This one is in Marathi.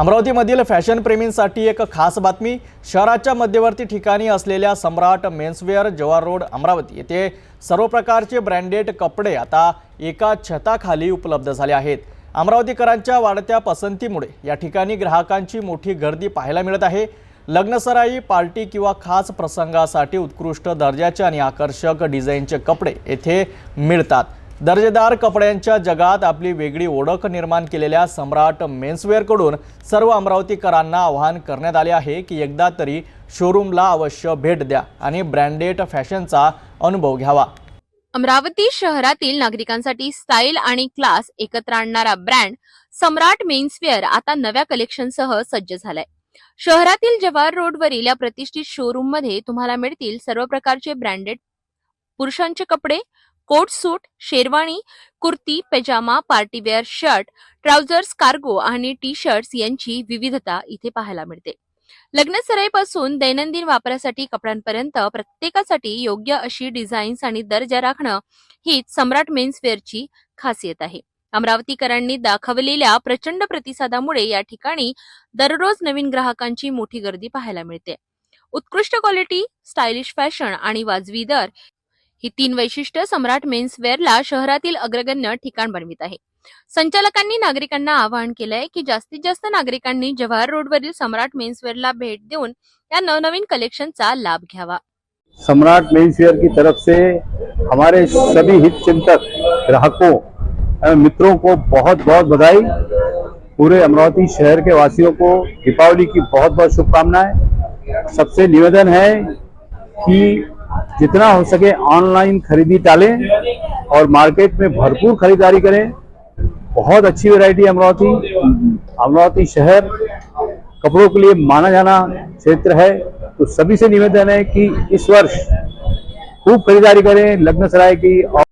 अमरावतीमधील फॅशन प्रेमींसाठी एक खास बातमी शहराच्या मध्यवर्ती ठिकाणी असलेल्या सम्राट मेन्सवेअर जवाहर रोड अमरावती. येथे सर्व प्रकारचे ब्रँडेड कपडे आता एका छताखाली उपलब्ध झाले आहेत. अमरावतीकरांच्या वाढत्या पसंतीमुळे या ठिकाणी ग्राहकांची मोठी गर्दी पाहायला मिळत आहे. लग्नसराई पार्टी किंवा खास प्रसंगासाठी उत्कृष्ट दर्जाचे आणि आकर्षक डिझाईनचे कपडे येथे मिळतात. दर्जेदार कपड्यांच्या जगात आपली वेगळी ओळख निर्माण केलेल्या सम्राट मेन्सवेअरकडून सर्व अमरावतीकरांना आवाहन करण्यात आले आहे की एकदा तरी शोरूमला अवश्य भेट द्या आणि ब्रँडेड फॅशनचा अनुभव घ्यावा. अमरावती शहरातील नागरिकांसाठी स्टाईल आणि क्लास एकत्र आणणारा ब्रँड सम्राट मेन्सवेअर आता नव्या कलेक्शनसह सज्ज झालाय. शहरातील जवाहर रोडवरील या प्रतिष्ठित शोरूममध्ये तुम्हाला मिळतील सर्व प्रकारचे ब्रँडेड पुरुषांचे कपडे coat suit sherwani kurti pyjama partywear shirt trousers cargo आणि टी शर्ट्स यांची विविधता इथे पाहायला मिळते. लग्नसराईपासून दैनंदिन वापरासाठी कपड्यांपर्यंत प्रत्येकासाठी योग्य अशी डिझाईन्स आणि दर्जा राखणं हीच सम्राट मेन्सवेअरची खासियत आहे. अमरावतीकरांनी दाखवलेल्या प्रचंड प्रतिसादामुळे या ठिकाणी दररोज नवीन ग्राहकांची मोठी गर्दी पाहायला मिळते. उत्कृष्ट क्वालिटी स्टायलिश फॅशन आणि वाजवी दर ही तीन वैशिष्ट्य सम्राट मेन्सवेअरला शहरातील अग्रगण्य ठिकाण बनवित आहे. संचालकांनी नागरिकांना आवाहन केलंय की जास्तीत जास्त नागरिकांनी जवाहर रोडवरील सम्राट मेन्सवेअरला भेट देऊन या नवनवीन कलेक्शनचा लाभ घ्यावा. सम्राट मेन्सवेयर की तरफ से हमारे सभी हित चिंतक ग्राहकों एवं मित्रों को बहुत बहुत बधाई। पूरे अमरावती शहर के वासियों को दीपावली की बहुत बहुत शुभकामनाएं। सबसे निवेदन है कि जितना हो सके ऑनलाइन खरीदी टालें और मार्केट में भरपूर खरीदारी करें। बहुत अच्छी वैरायटी अमरावती। अमरावती शहर कपड़ों के लिए माना जाना क्षेत्र है। तो सभी से निवेदन है कि इस वर्ष खूब खरीदारी करें लग्न सराय की और